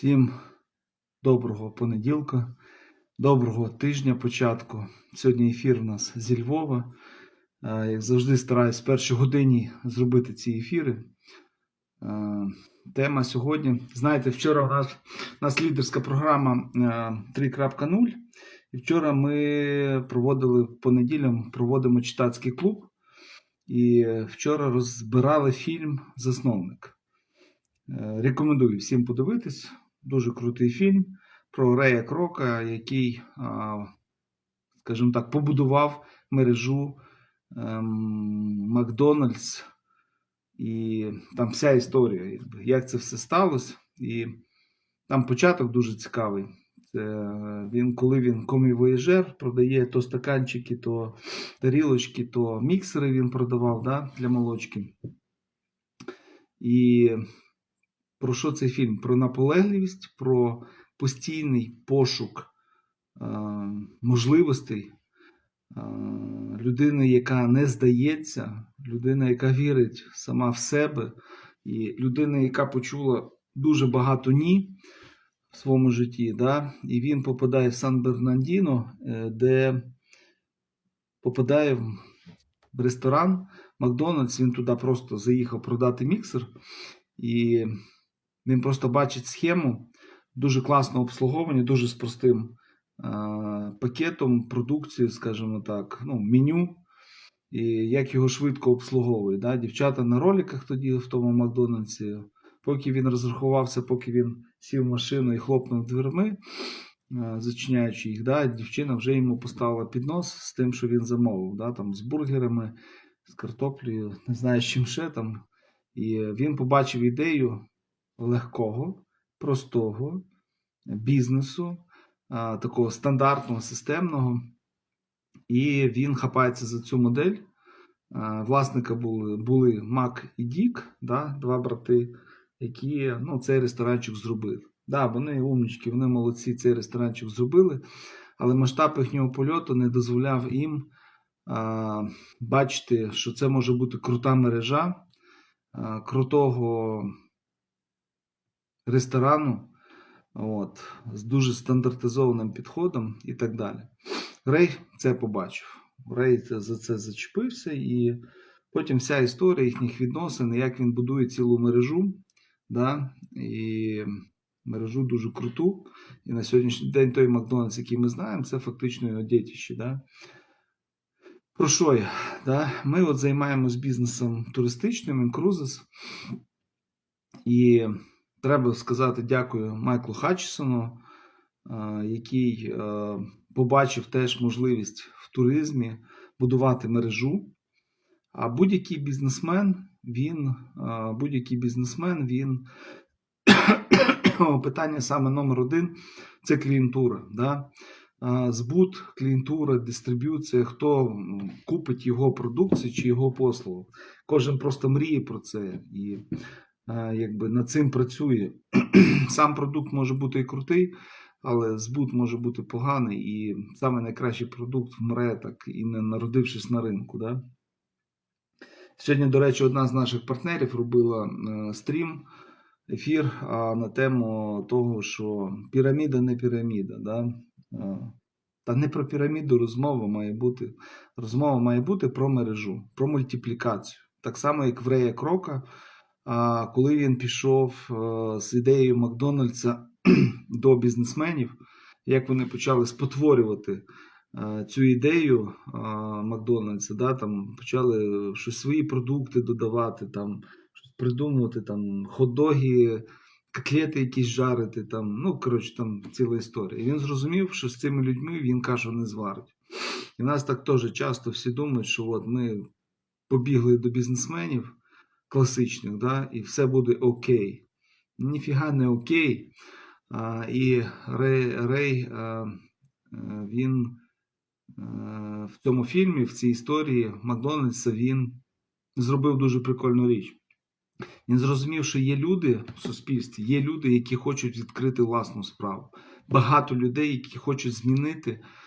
Всім доброго понеділка, доброго тижня початку. Сьогодні ефір у нас зі Львова. Е, Як завжди, стараюсь в першій годині зробити ці ефіри. Е, Тема сьогодні. Знаєте, вчора у нас, у нас лідерська програма е, 3.0. І вчора ми проводили понеділям, проводимо читацький клуб. І вчора розбирали фільм Засновник. Е, Рекомендую всім подивитись. Дуже крутий фільм про Рея Крока, який, скажімо так, побудував мережу ем, Макдональдс. І там вся історія, як це все сталося. І там початок дуже цікавий. Це він, коли він комівоєжер, продає то стаканчики, то тарілочки, то міксери він продавав да, для молочки. І про що цей фільм? Про наполегливість, про постійний пошук е, можливостей е, людини, яка не здається, людина, яка вірить сама в себе, і людина, яка почула дуже багато ні в своєму житті. Да? І він попадає в Сан-Бернандіно, е, де попадає в ресторан Макдональдс. Він туди просто заїхав продати міксер. І він просто бачить схему дуже класного обслуговування, дуже з простим е, пакетом продукції, скажімо так, ну, меню, і як його швидко обслуговують. Да? Дівчата на роликах тоді в тому Макдональдсі, поки він розрахувався, поки він сів в машину і хлопнув дверми, е, зачиняючи їх, да? дівчина вже йому поставила піднос з тим, що він замовив, да? там, з бургерами, з картоплею, не знаю, з чим ще там. І він побачив ідею легкого, простого бізнесу, такого стандартного, системного. І він хапається за цю модель. Власника були, були Мак і Дік, да, два брати, які ну, цей ресторанчик зробили. Да, вони умнічки, вони молодці, цей ресторанчик зробили, але масштаб їхнього польоту не дозволяв їм а, бачити, що це може бути крута мережа, а, крутого ресторану, от, з дуже стандартизованим підходом і так далі. Рей це побачив. Рей за це зачепився, і потім вся історія їхніх відносин, як він будує цілу мережу, да, і мережу дуже круту. І на сьогоднішній день той Макдональдс, який ми знаємо, це фактично його дітище. Да. Про що я? Да? Ми от займаємось бізнесом туристичним, інкрузис. І треба сказати дякую Майклу Хатчесону, е, який е, побачив теж можливість в туризмі будувати мережу. А будь-який бізнесмен, він, е, будь-який бізнесмен, він питання саме номер один це клієнтура. Да? Збут, клієнтура, дистриб'юція, хто купить його продукцію чи його послугу. Кожен просто мріє про це і якби над цим працює. Сам продукт може бути і крутий, але збут може бути поганий, і саме найкращий продукт вмре так і не народившись на ринку. Да? Сьогодні, до речі, одна з наших партнерів робила е, стрім, ефір на тему того, що піраміда не піраміда. Да? Е, Та не про піраміду розмова має бути. Розмова має бути про мережу, про мультиплікацію. Так само, як в Рея Крока, а, коли він пішов е, з ідеєю Макдональдса до бізнесменів, як вони почали спотворювати е, цю ідею е, Макдональдса, да, там почали щось свої продукти додавати, там, щось придумувати, там, хот-доги, котлети якісь жарити, там, ну, коротше, там ціла історія. І він зрозумів, що з цими людьми він кашу не зварить. І в нас так теж часто всі думають, що от ми побігли до бізнесменів класичних, да, і все буде окей. Ніфіга не окей. А, і Рей, Рей а, е, він е, в цьому фільмі, в цій історії Макдональдса, він зробив дуже прикольну річ. Він зрозумів, що є люди в суспільстві, є люди, які хочуть відкрити власну справу. Багато людей, які хочуть змінити а,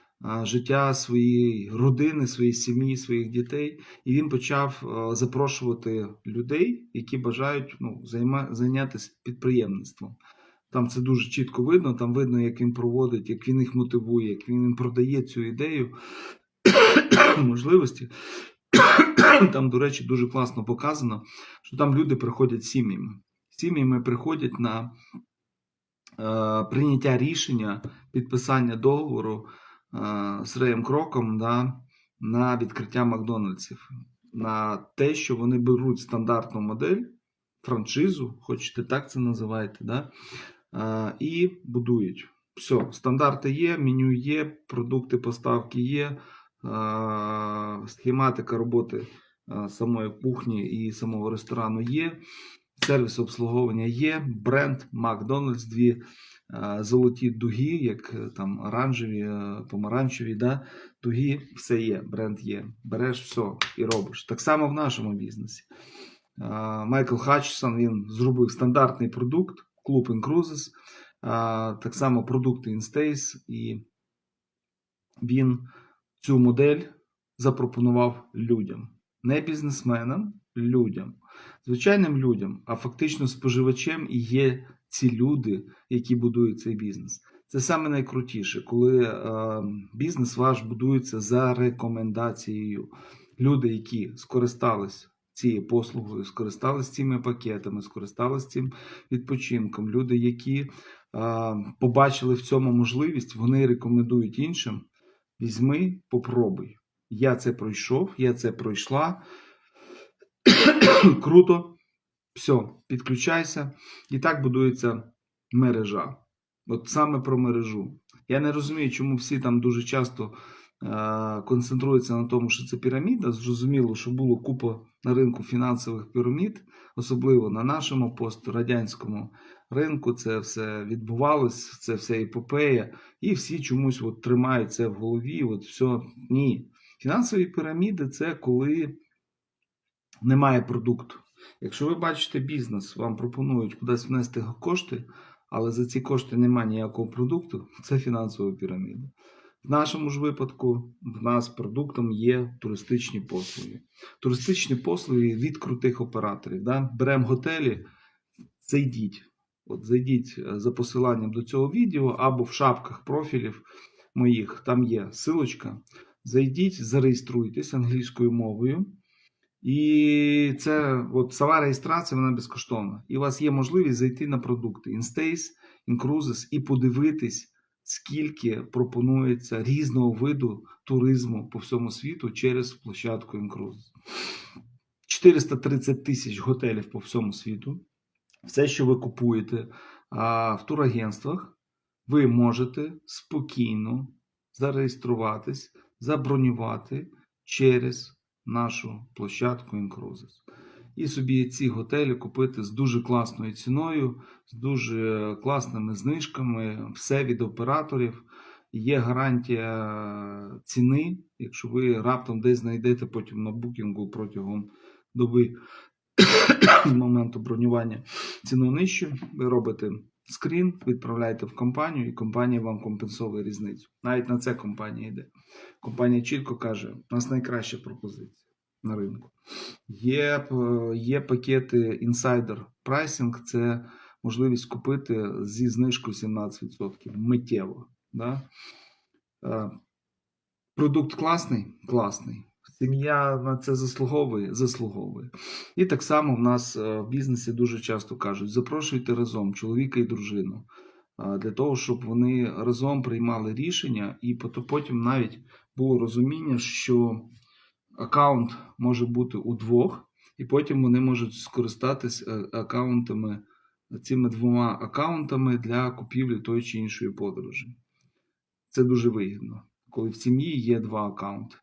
життя своєї родини, своєї сім'ї, своїх дітей. І він почав запрошувати людей, які бажають ну, займа, зайнятися підприємництвом. Там це дуже чітко видно. Там видно, як він проводить, як він їх мотивує, як він їм продає цю ідею можливості. Там, до речі, дуже класно показано, що там люди приходять сім'ями. Сім'ями приходять на е, прийняття рішення, підписання договору е, з Реєм Кроком да, на відкриття Макдональдсів, на те, що вони беруть стандартну модель, франшизу, хочете так це називаєте, да, е, і будують. Все, стандарти є, меню є, продукти поставки є, е, схематика роботи е, самої кухні і самого ресторану є, сервіс обслуговування є, бренд Макдональдс, дві е, золоті дуги, як е, там оранжеві, е, помаранчеві, да, дуги, все є, бренд є. Береш все і робиш. Так само в нашому бізнесі. Майкл Хатчсон він зробив стандартний продукт, клуб Incruises, е, так само продукти InStays, і він цю модель запропонував людям. Не бізнесменам, людям. Звичайним людям, а фактично споживачем і є ці люди, які будують цей бізнес. Це саме найкрутіше, коли е, бізнес ваш будується за рекомендацією. Люди, які скористались цією послугою, скористались цими пакетами, скористались цим відпочинком. Люди, які е, побачили в цьому можливість, вони рекомендують іншим. Візьми, попробуй. Я це пройшов, я це пройшла. Круто. Все, підключайся. І так будується мережа. От саме про мережу. Я не розумію, чому всі там дуже часто е- концентруються на тому, що це піраміда. Зрозуміло, що було купа на ринку фінансових пірамід, особливо на нашому пострадянському ринку. Це все відбувалось, це все епопея, і всі чомусь от тримають це в голові. От все ні. Фінансові піраміди це коли немає продукту. Якщо ви бачите бізнес, вам пропонують кудись внести кошти, але за ці кошти немає ніякого продукту, це фінансова піраміда. В нашому ж випадку в нас продуктом є туристичні послуги. Туристичні послуги від крутих операторів. Да? Беремо готелі, зайдіть. От зайдіть е, за посиланням до цього відео або в шапках профілів моїх, там є силочка. Зайдіть, зареєструйтесь англійською мовою. І це от сама реєстрація вона безкоштовна. І у вас є можливість зайти на продукти Instace, Incruises і подивитись, скільки пропонується різного виду туризму по всьому світу через площадку Incruises. 430 тисяч готелів по всьому світу. Все, що ви купуєте а, в турагентствах, ви можете спокійно зареєструватись, забронювати через нашу площадку Incruises. І собі ці готелі купити з дуже класною ціною, з дуже класними знижками, все від операторів. Є гарантія ціни, якщо ви раптом десь знайдете потім на букінгу протягом доби з моменту бронювання ціну нижчу, ви робите скрін, відправляєте в компанію, і компанія вам компенсує різницю. Навіть на це компанія йде. Компанія чітко каже: у нас найкраща пропозиція на ринку. Є, е, є пакети Insider Pricing, це можливість купити зі знижкою 17% миттєво. Да? Е, Продукт класний? Класний. Сім'я на це заслуговує, заслуговує. І так само в нас е, в бізнесі дуже часто кажуть: запрошуйте разом чоловіка і дружину для того, щоб вони разом приймали рішення, і потім навіть було розуміння, що аккаунт може бути у двох, і потім вони можуть скористатись е, аккаунтами, цими двома аккаунтами для купівлі тої чи іншої подорожі. Це дуже вигідно, коли в сім'ї є два аккаунти.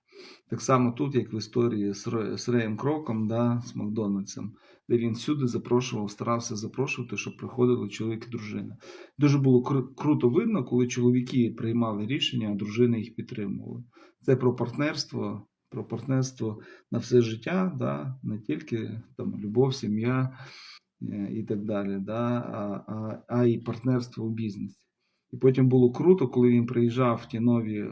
Так само тут, як в історії з Реєм Кроком, да, з Макдональдсом, де він всюди запрошував, старався запрошувати, щоб приходили чоловік і дружина. Дуже було кру- круто видно, коли чоловіки приймали рішення, а дружини їх підтримували. Це про партнерство, про партнерство на все життя, да, не тільки там, любов, сім'я е, і так далі, да, а, а, а і партнерство у бізнесі. І потім було круто, коли він приїжджав в ті нові е,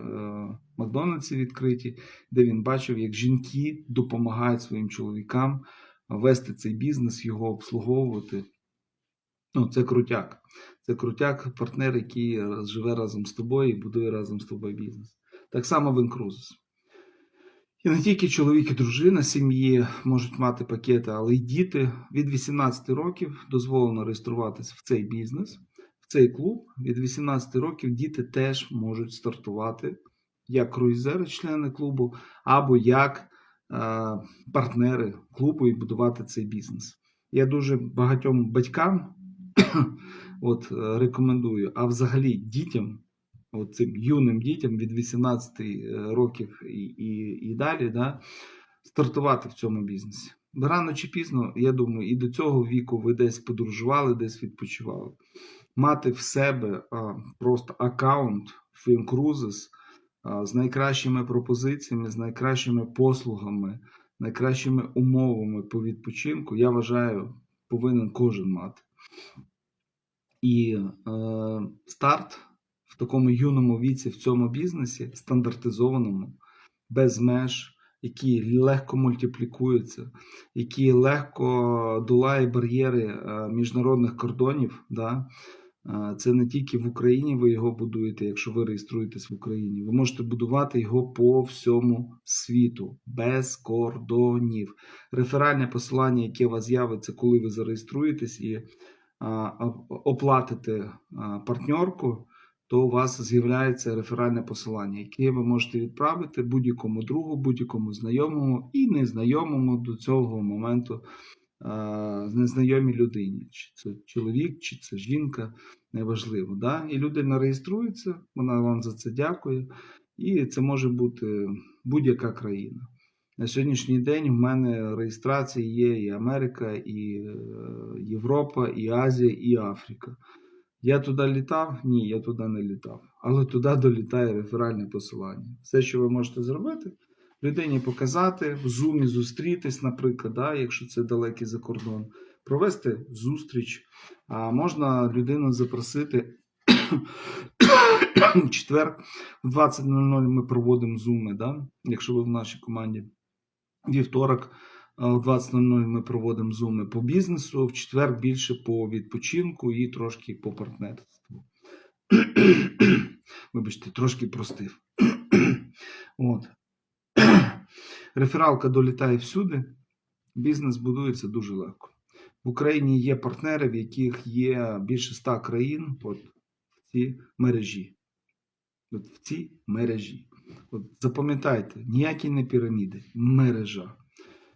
Макдональдси відкриті, де він бачив, як жінки допомагають своїм чоловікам вести цей бізнес, його обслуговувати. Ну, це крутяк. Це крутяк, партнер, який живе разом з тобою і будує разом з тобою бізнес. Так само в Incruises. І не тільки чоловік і дружина сім'ї можуть мати пакети, але й діти від 18 років дозволено реєструватися в цей бізнес, в цей клуб. Від 18 років діти теж можуть стартувати як круїзери, члени клубу, або як партнери клубу і будувати цей бізнес. Я дуже багатьом батькам от, е, рекомендую, а взагалі дітям, от цим юним дітям від 18 років і, і, і далі, да, стартувати в цьому бізнесі. Рано чи пізно, я думаю, і до цього віку ви десь подорожували, десь відпочивали. Мати в себе а, просто аккаунт а, з найкращими пропозиціями, з найкращими послугами, найкращими умовами по відпочинку, я вважаю, повинен кожен мати. І е, старт в такому юному віці в цьому бізнесі, стандартизованому, без меж, який легко мультиплікується, який легко долає бар'єри е, міжнародних кордонів. Да? Це не тільки в Україні ви його будуєте, якщо ви реєструєтесь в Україні. Ви можете будувати його по всьому світу, без кордонів. Реферальне посилання, яке у вас з'явиться, коли ви зареєструєтесь і оплатите партнерку, то у вас з'являється реферальне посилання, яке ви можете відправити будь-якому другу, будь-якому знайомому і незнайомому до цього моменту незнайомій людині. Чи це чоловік, чи це жінка, неважливо. Да? І людина реєструється, вона вам за це дякує, і це може бути будь-яка країна. На сьогоднішній день в мене реєстрації є і Америка, і е, Європа, і Азія, і Африка. Я туди літав? Ні, я туди не літав. Але туди долітає реферальне посилання. Все, що ви можете зробити, людині показати, в зумі зустрітись, наприклад, да, якщо це далекий за кордон, провести зустріч. А можна людину запросити в четвер в 20.00 ми проводимо зуми, да, якщо ви в нашій команді. Вівторок о 20.00 ми проводимо зуми по бізнесу, в четвер більше по відпочинку і трошки по партнерству. Вибачте, трошки простив. От. Рефералка долітає всюди, бізнес будується дуже легко. В Україні є партнери, в яких є більше 100 країн от, в цій мережі. От в цій мережі. От Запам'ятайте, ніякі не піраміди, мережа.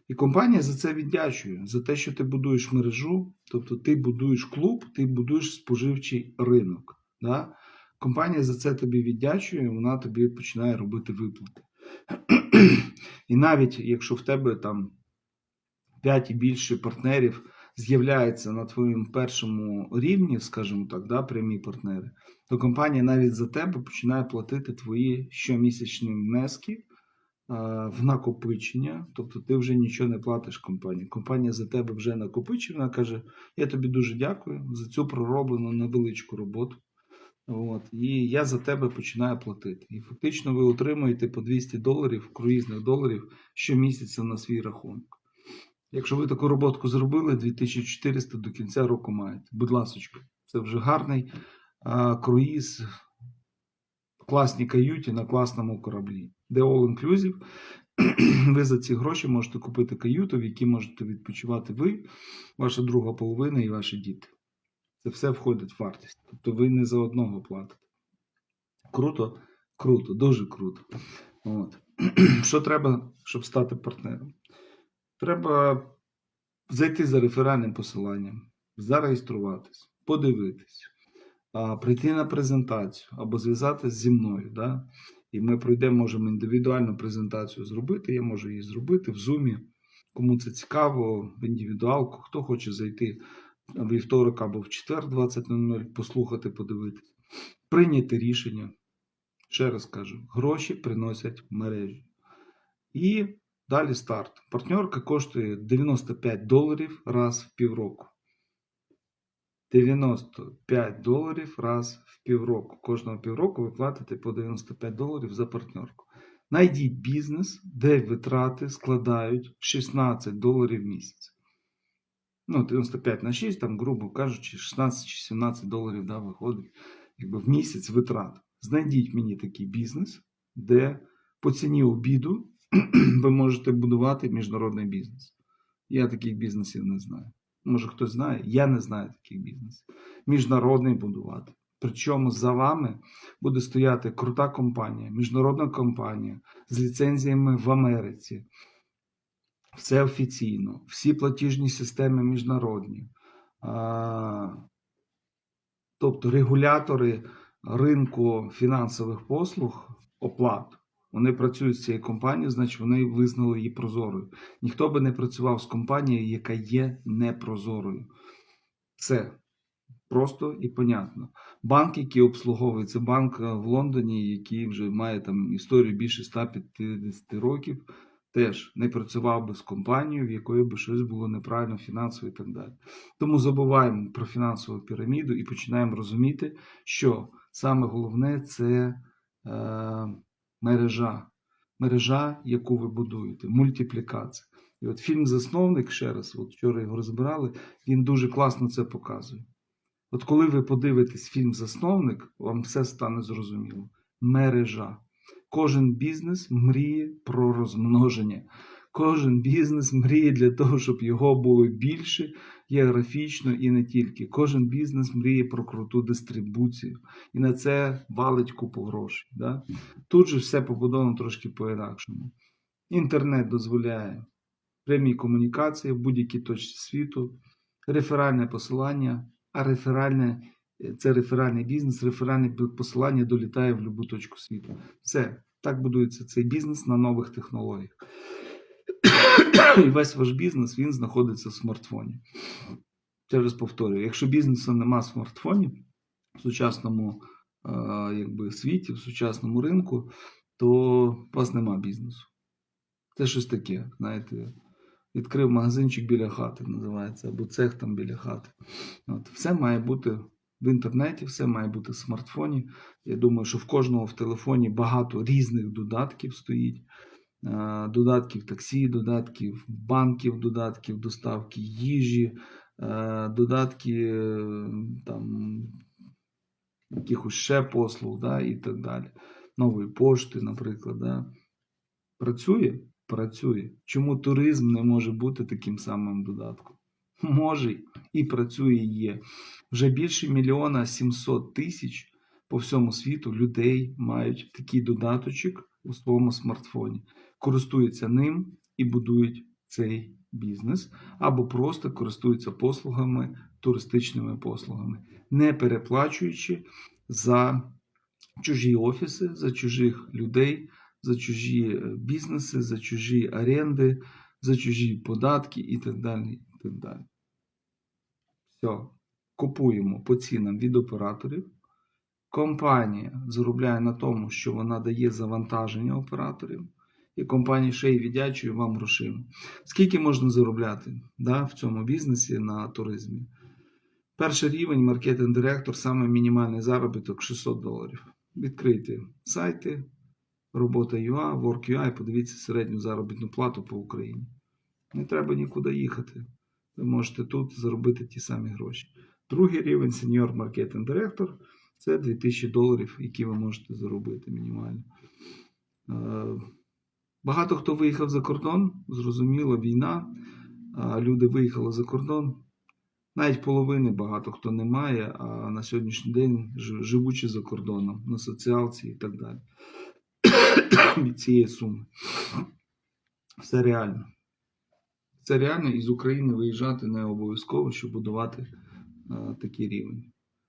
І компанія за це віддячує, за те, що ти будуєш мережу, тобто ти будуєш клуб, ти будуєш споживчий ринок. Да? Компанія за це тобі віддячує, вона тобі починає робити виплати. І навіть якщо в тебе там 5 і більше партнерів з'являється на твоєму першому рівні, скажімо так, да, прямі партнери, то компанія навіть за тебе починає платити твої щомісячні внески в накопичення, тобто ти вже нічого не платиш компанії. Компанія за тебе вже накопичує, вона каже: Я тобі дуже дякую за цю пророблену невеличку роботу. От, І я за тебе починаю платити. І фактично ви отримуєте по 200 доларів, круїзних доларів щомісяця на свій рахунок. Якщо ви таку роботку зробили, 2400 до кінця року маєте. Будь ласка, це вже гарний а, круїз, класній каюті на класному кораблі де all inclusive. Ви за ці гроші можете купити каюту, в якій можете відпочивати ви, ваша друга половина і ваші діти. Це все входить в вартість. Тобто ви не за одного платите. Круто, круто, дуже круто. От. Що треба, щоб стати партнером? Треба зайти за реферальним посиланням, зареєструватись, подивитись, прийти на презентацію або зв'язатися зі мною. Да? І ми пройдемо, можемо індивідуальну презентацію зробити. Я можу її зробити в Zoom. Кому це цікаво, в індивідуалку, хто хоче зайти вівторок або в четвер 20.00, послухати, подивитись. Прийняти рішення. Ще раз кажу, гроші приносять мережі. І далі старт. Партнерка коштує 95 доларів раз в півроку. 95 доларів раз в півроку. Кожного півроку ви платите по 95 доларів за партнерку. Найдіть бізнес, де витрати складають 16 доларів в місяць. Ну, 95 на 6, там, грубо кажучи, 16 чи 17 доларів да, виходить якби, в місяць витрат. Знайдіть мені такий бізнес, де по ціні обіду ви можете будувати міжнародний бізнес. Я таких бізнесів не знаю. Може хтось знає, я не знаю таких бізнесів. Міжнародний будувати. Причому за вами буде стояти крута компанія, міжнародна компанія з ліцензіями в Америці. Все офіційно, всі платіжні системи міжнародні. Тобто регулятори ринку фінансових послуг, оплат, вони працюють з цією компанією, значить вони визнали її прозорою. Ніхто би не працював з компанією, яка є непрозорою. Все просто і понятно. Банк, який обслуговує, це банк е, в Лондоні, який вже має там історію більше 150 років, теж не працював би з компанією, в якої би щось було неправильно фінансово і так далі. Тому забуваємо про фінансову піраміду і починаємо розуміти, що саме головне це е, мережа. Мережа, яку ви будуєте, мультиплікація. І от фільм Засновник, ще раз, от вчора його розбирали, він дуже класно це показує. От коли ви подивитесь фільм Засновник, вам все стане зрозуміло. Мережа. Кожен бізнес мріє про розмноження. Кожен бізнес мріє для того, щоб його було більше географічно і не тільки. Кожен бізнес мріє про круту дистрибуцію. І на це валить купу грошей. Да? Тут же все побудовано трошки по-інакшому. Інтернет дозволяє прямі комунікації в будь-якій точці світу, реферальне посилання, а реферальне це реферальний бізнес, реферальне посилання долітає в будь-яку точку світу. Все, так будується цей бізнес на нових технологіях. І весь ваш бізнес він знаходиться в смартфоні. Ще раз повторюю, якщо бізнесу нема в смартфоні в сучасному е, якби, світі, в сучасному ринку, то у вас нема бізнесу. Це щось таке, знаєте, відкрив магазинчик біля хати, називається, або цех там біля хати. От, Все має бути в інтернеті, все має бути в смартфоні. Я думаю, що в кожного в телефоні багато різних додатків стоїть. Е, Додатків таксі, додатків банків, додатків доставки їжі, е, додатки е, там, якихось ще послуг да, і так далі. Нової пошти, наприклад. Да. Працює? Працює. Чому туризм не може бути таким самим додатком? Може і працює є. Вже більше мільйона 700 тисяч по всьому світу людей мають такий додаточок у своєму смартфоні, користуються ним і будують цей бізнес, або просто користуються послугами, туристичними послугами, не переплачуючи за чужі офіси, за чужих людей, за чужі е, бізнеси, за чужі оренди, за чужі податки і так далі. І так далі. Все, купуємо по цінам від операторів. Компанія заробляє на тому, що вона дає завантаження операторів, і компанія ще й віддячує вам грошима. Скільки можна заробляти да, в цьому бізнесі на туризмі? Перший рівень маркетинг-директор, саме мінімальний заробіток 600 доларів. Відкрийте сайти, робота UA, Work.ua і подивіться середню заробітну плату по Україні. Не треба нікуди їхати. Ви можете тут заробити ті самі гроші. Другий рівень сеньор маркетинг директор це 2000 доларів, які ви можете заробити мінімально. Е, Багато хто виїхав за кордон, зрозуміло, війна. Люди виїхали за кордон. Навіть половини багато хто не має, а на сьогоднішній день живучи за кордоном, на соціалці і так далі. Від цієї суми. Все реально. Це реально із України виїжджати не обов'язково, щоб будувати а, такий рівень.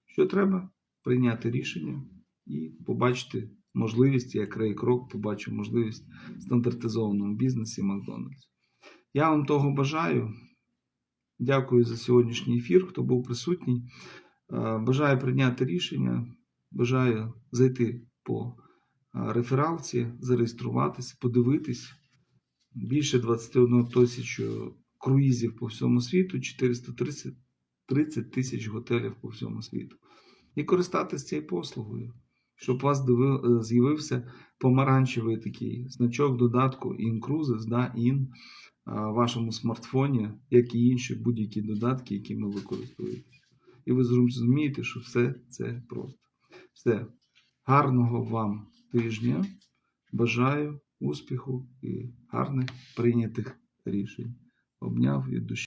Що треба? Прийняти рішення і побачити можливість, я край крок, побачу можливість в стандартизованому бізнесі Макдональдс. Я вам того бажаю. Дякую за сьогоднішній ефір, хто був присутній. Бажаю прийняти рішення, бажаю зайти по рефералці, зареєструватися, подивитись. Більше 21 тисячу круїзів по всьому світу, 430 тисяч готелів по всьому світу. І користатися цією послугою, щоб у вас з'явився помаранчевий такий значок додатку InCruises, да, IN, а, вашому смартфоні, як і інші будь-які додатки, якими ви користуєтесь. І ви зрозумієте, що все це просто. Все. Гарного вам тижня. Бажаю успіху і гарних прийнятих рішень. Обняв від душі.